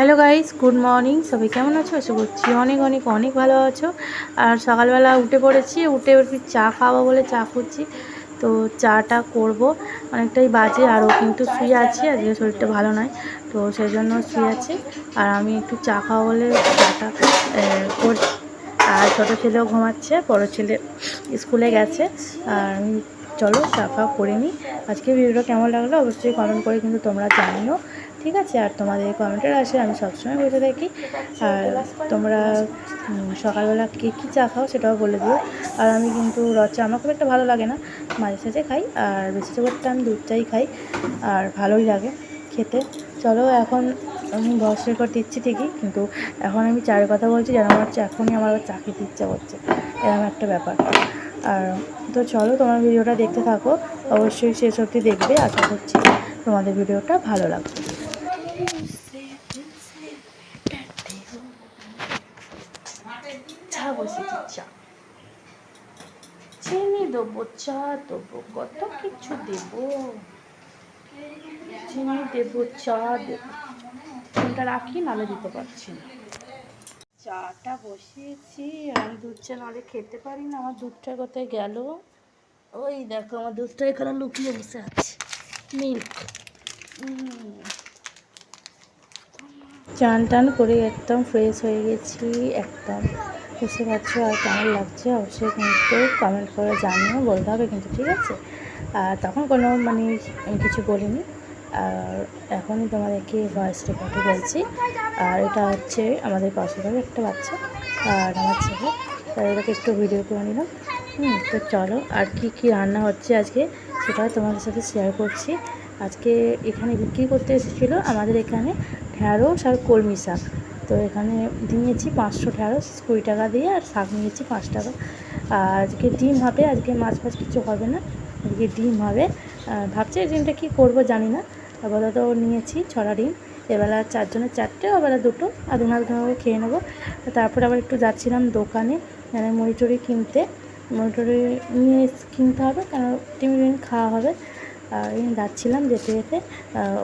Hello guys good morning সবাই কেমন আছো? আশা করছি অনেক অনেক অনেক ভালো আছো। আর সকালবেলা উঠে পড়েছি। উঠে একটু চা খাওয়াবো বলে চা করছি তো চাটা করব। অনেকটাই বাজে, আরও কিন্তু শুয়ে আছি। আজকে শরীরটা ভালো নয়। তো সেই জন্য শুয়ে আছি। আর আমি একটু চা খাওয়া বলে চাটা করছি। আর ছোটো ছেলেও ঘুমাচ্ছে, বড়ো ছেলে স্কুলে গেছে। আর আমি চলো চা খাওয়া করে নিই। আজকে ভিডিওটা কেমন লাগল অবশ্যই কমেন্ট করে কিন্তু তোমরা জানিও। ঠিক আছে, আর তোমাদের কমেন্টের আসে আমি সবসময় বসে থাকি। আর তোমরা সকালবেলা কে, কী চা খাও সেটাও বলে দিও। আর আমি কিন্তু রদ চা, আমার খুব একটা ভালো লাগে না। মাঝে সাঝে খাই, আর বেশি করতে আমি দুধ চাই খাই, আর ভালোই লাগে খেতে। চলো, এখন আমি ভয়েস রেকর্ড দিচ্ছি ঠিকই, কিন্তু এখন আমি চায়ের কথা বলছি, যেন আমার হচ্ছে এখনই আমার আবার চা খেতে ইচ্ছা করছে। এরকম একটা ব্যাপার। আর তো চলো, তোমার ভিডিওটা দেখতে থাকো। অবশ্যই শেষ অবধি দেখবে। আশা করছি তোমাদের ভিডিওটা ভালো লাগবে। বসেছি চা চিনি দেবো, চা দেবো, কত কিছু দেবো। চিনি দেবো, চা দেবো। ফোনটা রাখি, নালে দিতে পারছি না। চাটা বসিয়েছি, আমি দুধ চা নালে খেতে পারি না, আমার দুধটা কোথায় গেল? ওই দেখো, আমার দুধটা এখানে লুকিয়ে বসে আছে। মিল্ক। চান টান করে একদম ফ্রেশ হয়ে গেছি, একদম। বুঝতে পারছ আর কেমন লাগছে অবশ্যই কিন্তু কমেন্ট করে জানিও, বলতে হবে কিন্তু, ঠিক আছে? আর তখন কোনো মানে আমি কিছু বলিনি। আর এখনই তোমাদেরকে ভয়েস রেকর্ডে বলছি। আর এটা হচ্ছে আমাদের পাশের একটা বাচ্চা আর আমার ছেলে। তাদেরকে একটু ভিডিও করে নিলাম। হুম, তো চলো, আর কি কি রান্না হচ্ছে আজকে সেটা তোমাদের সাথে শেয়ার করছি। আজকে এখানে বিক্রি করতে এসেছিল? আমাদের এখানে ঢ্যাঁড়স আর কলমি শাক। তো এখানে নিয়েছি পাঁচশো ঢ্যাঁড়স কুড়ি টাকা দিয়ে, আর শাক নিয়েছি পাঁচ টাকা। আজকে ডিম হবে, আজকে মাছ ফাছ কিছু হবে না, আজকে ডিম হবে। ভাবছি ডিমটা কী করব জানি না। আপাতত নিয়েছি ছড়া ডিম, এবেলা চারজনের চারটে, ওবেলা দুটো আধুন করে খেয়ে নেব। তারপরে আবার একটু যাচ্ছিলাম দোকানে মানে মুড়ি কিনতে। মুড়ি নিয়ে কিনতে হবে কারণ টিম খাওয়া হবে। যাচ্ছিলাম যেতে যেতে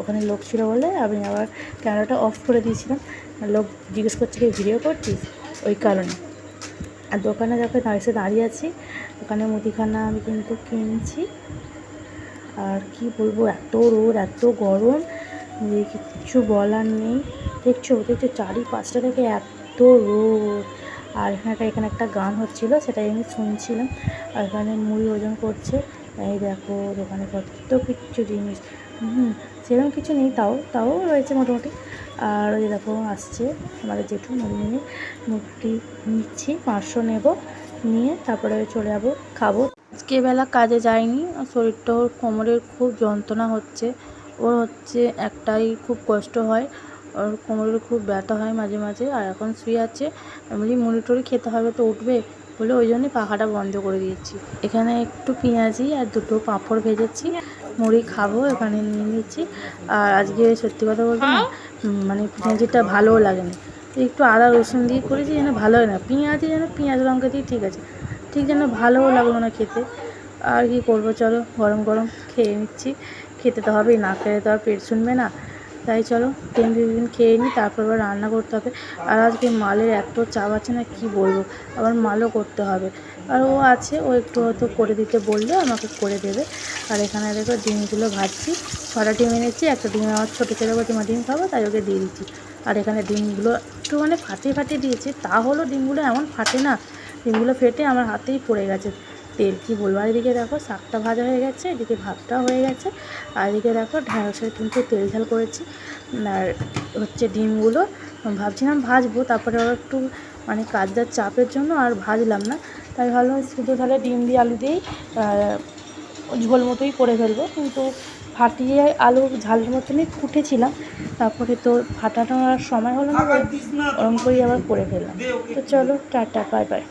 ওখানে লোক ছিল বলে আমি আবার ক্যামেরাটা অফ করে দিয়েছিলাম। লোক জিজ্ঞেস করছে কি ভিডিও করছিস? ওই কারণে। আর দোকানে যখন এসে দাঁড়িয়ে আছি ওখানে মুদিখানা আমি কিন্তু কিনছি। আর কি বলব, এত রোদ, এত গরম, যে কিচ্ছু বলার নেই। দেখছ দেখছ চারি পাঁচটা থেকে এত রোদ। আর এখানে একটা এখানে একটা গান হচ্ছিল, সেটাই আমি শুনছিলাম। আর এখানে মুড়ি ওজন করছে। এই দেখো দোকানে কত কিছু জিনিস। হুম সেরকম কিছু নেই, তাও তাও রয়েছে মোটামুটি। আর ওই দেখো, আসছে আমাদের জেঠু নিয়ে মুড়ি নিচ্ছি, পাঁচশো নেব। নিয়ে তারপরে চলে যাব, খাব। আজকে বেলা কাজে যায়নি শরীরটা ওর কোমরের খুব যন্ত্রণা হচ্ছে। ওর হচ্ছে একটাই খুব কষ্ট হয়, ওর কোমরের খুব ব্যথা হয় মাঝে মাঝে। আর এখন শুয়ে আছে এমনি মুড়ি টুড়ি খেতে হবে তো উঠবে। বলে ওই জন্যই পাখাটা বন্ধ করে দিয়েছি। এখানে একটু পেঁয়াজি আর দুটো পাঁপড় ভেজেছি। মুড়ি খাব, এখানে নিয়ে নিচ্ছি। আর আজকে সত্যি কথা বলতে না মানে পেঁয়াজিটা ভালোও লাগেনি। একটু আদা রসুন দিয়ে করেছি যেন ভালো হয় না। পেঁয়াজি যেন পেঁয়াজ লঙ্কা দিয়ে ঠিক আছে, ঠিক যেন ভালোও লাগল না খেতে। আর কি করব, চলো গরম গরম খেয়ে নিচ্ছি। খেতে তো হবেই, না খেলে তো আর পেট শুনবে না। তাই চলো টিফিন টিফিন খেয়ে নিই, তারপর আবার রান্না করতে হবে। আর আজকে মালের এত চাপ আছে না, কি বলব? আবার মালও করতে হবে। আর ও আছে, ও একটু হয়তো করে দিতে বললে আমাকে করে দেবে। আর এখানে দেখো ডিমগুলো ভাজছি। ছটা ডিম এনেছি, একটা ডিম আমার ছোটো ছেলে বলছে, মা, ডিম খাব? তাই ওকে দিয়ে দিচ্ছি। আর এখানে ডিমগুলো একটু মানে ফাটিয়ে ফাটিয়ে দিয়েছি। তা হলো ডিমগুলো এমন ফাটে না, ডিমগুলো ফেটে আমার হাতেই পড়ে গেছে। তেল কি বলব? আর এদিকে দেখো শাকটা ভাজা হয়ে গেছে এদিকে ভাতটাও হয়ে গেছে। আর এদিকে দেখো ঢ্যাঁড়সের কিন্তু তেল ঝাল করেছি। আর হচ্ছে ডিমগুলো ভাবছিলাম ভাজবো তারপরে আবার একটু মানে কাজটার চাপের জন্য আর ভাজলাম না। তাই ভাবলাম শুধু তাহলে ডিম দিয়ে আলু দিয়েই ঝোল মতোই করে ফেলব। কিন্তু ফাটিয়ে আলু ঝালের মতনই ফুটেছিলাম। তারপরে তো ফাটানোর সময় হলো না ওরম করেই আবার করে ফেললাম। তো চলো টাটা বাই বাই।